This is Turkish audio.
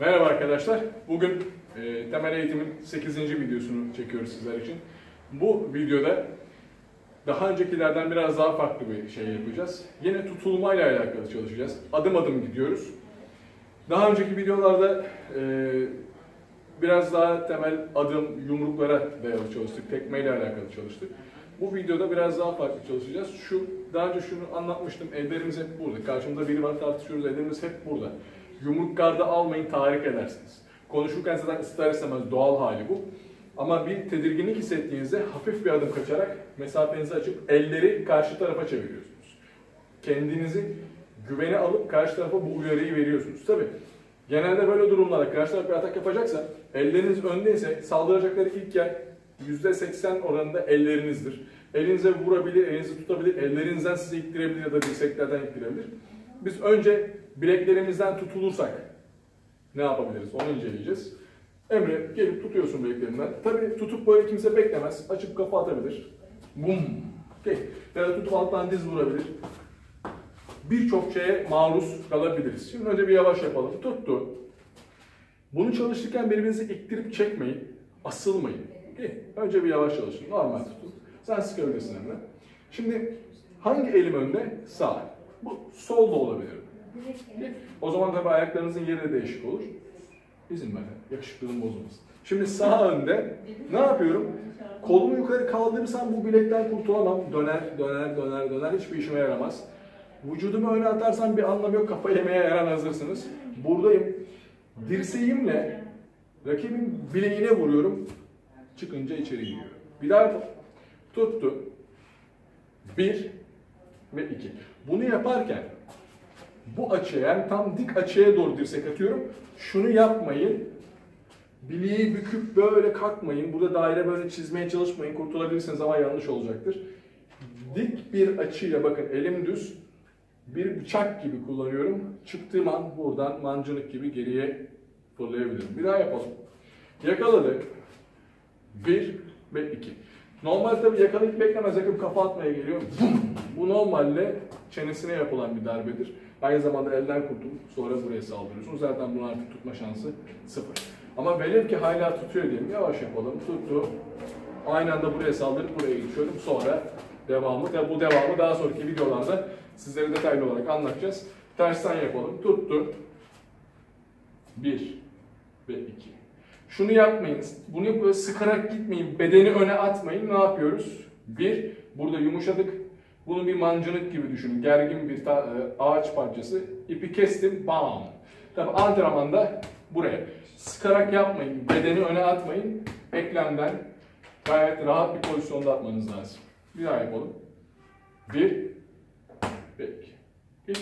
Merhaba arkadaşlar. Bugün e, temel eğitimin 8. videosunu çekiyoruz sizler için. Bu videoda daha öncekilerden biraz daha farklı bir şey yapacağız. Yine tutulmayla alakalı çalışacağız. Adım adım gidiyoruz. Daha önceki videolarda e, biraz daha temel adım yumruklara dayalı çalıştık. Tekmeyle alakalı çalıştık. Bu videoda biraz daha farklı çalışacağız. Şu daha önce şunu anlatmıştım. Ellerimiz hep burada. Karşımda biri var tartışıyoruz. Ellerimiz hep burada. Yumruk gardı almayın tahrik edersiniz. Konuşurken zaten ister istemez doğal hali bu. Ama bir tedirginlik hissettiğinizde hafif bir adım kaçarak mesafenizi açıp elleri karşı tarafa çeviriyorsunuz. Kendinizi güvene alıp karşı tarafa bu uyarıyı veriyorsunuz. Tabi genelde böyle durumlarda karşı taraf bir atak yapacaksa elleriniz öndeyse saldıracakları ilk yer %80 oranında ellerinizdir. Elinize vurabilir, elinizi tutabilir, ellerinizden size ittirebilir ya da dirseklerden ittirebilir. Biz önce bileklerimizden tutulursak ne yapabiliriz onu inceleyeceğiz. Emre gelip tutuyorsun bileklerinden. Tabii tutup böyle kimse beklemez. Açıp kafa atabilir. Bum. Okay. Ya da tutup alttan diz vurabilir. Birçok şeye maruz kalabiliriz. Şimdi önce bir yavaş yapalım. Tuttu. Bunu çalışırken birbirinizi iktirip çekmeyin. Asılmayın. Okay. Önce bir yavaş çalışın. Normal tutun. Sen sıkabilirsin Emre. Şimdi hangi elim önde? Sağ. Bu sol da olabilir. O zaman tabii ayaklarınızın yeri de değişik olur. İzin ver. Yakışıklılığım bozulmasın. Şimdi sağ önde ne yapıyorum? Kolumu yukarı kaldırırsam bu bilekten kurtulamam. Döner, döner, döner, döner. Hiçbir işime yaramaz. Vücudumu öne atarsam bir anlamı yok. Kafa yemeye her an hazırsınız. Buradayım. Dirseğimle rakibin bileğine vuruyorum. Çıkınca içeri giriyorum. Bir daha. Tuttu. Bir ve iki. Bunu yaparken bu açıya yani tam dik açıya doğru dirsek atıyorum. Şunu yapmayın. Bileği büküp böyle kalkmayın. Burada daire böyle çizmeye çalışmayın. Kurtulabilirsiniz ama yanlış olacaktır. Dik bir açıyla bakın elim düz. Bir bıçak gibi kullanıyorum. Çıktığım an buradan mancınık gibi geriye fırlayabilirim. Bir daha yapalım. Yakaladık. Bir ve iki. Normalde tabii yakalayıp beklemez yakıp kafa atmaya geliyor. Bu normalde çenesine yapılan bir darbedir. Aynı zamanda elden kurtulup sonra buraya saldırıyorsunuz. Zaten bunu artık tutma şansı sıfır. Ama velev ki hala tutuyor diyelim. Yavaş yapalım. Tuttu. Aynı anda buraya saldırıp buraya geçiyorum. Sonra devamı. Bu devamı daha sonraki videolarda sizlere detaylı olarak anlatacağız. Tersten yapalım. Tuttu. Bir ve iki. Şunu yapmayın. Bunu böyle sıkarak gitmeyin. Bedeni öne atmayın. Ne yapıyoruz? Bir, burada yumuşadık. Bunu bir mancınık gibi düşünün. Gergin bir e, ağaç parçası. İpi kestim. Bam. Tabi antrenmanda buraya. Sıkarak yapmayın. Bedeni öne atmayın. Eklemden gayet rahat bir pozisyonda atmanız lazım. Bir daha yapalım. Bir ve iki. iki.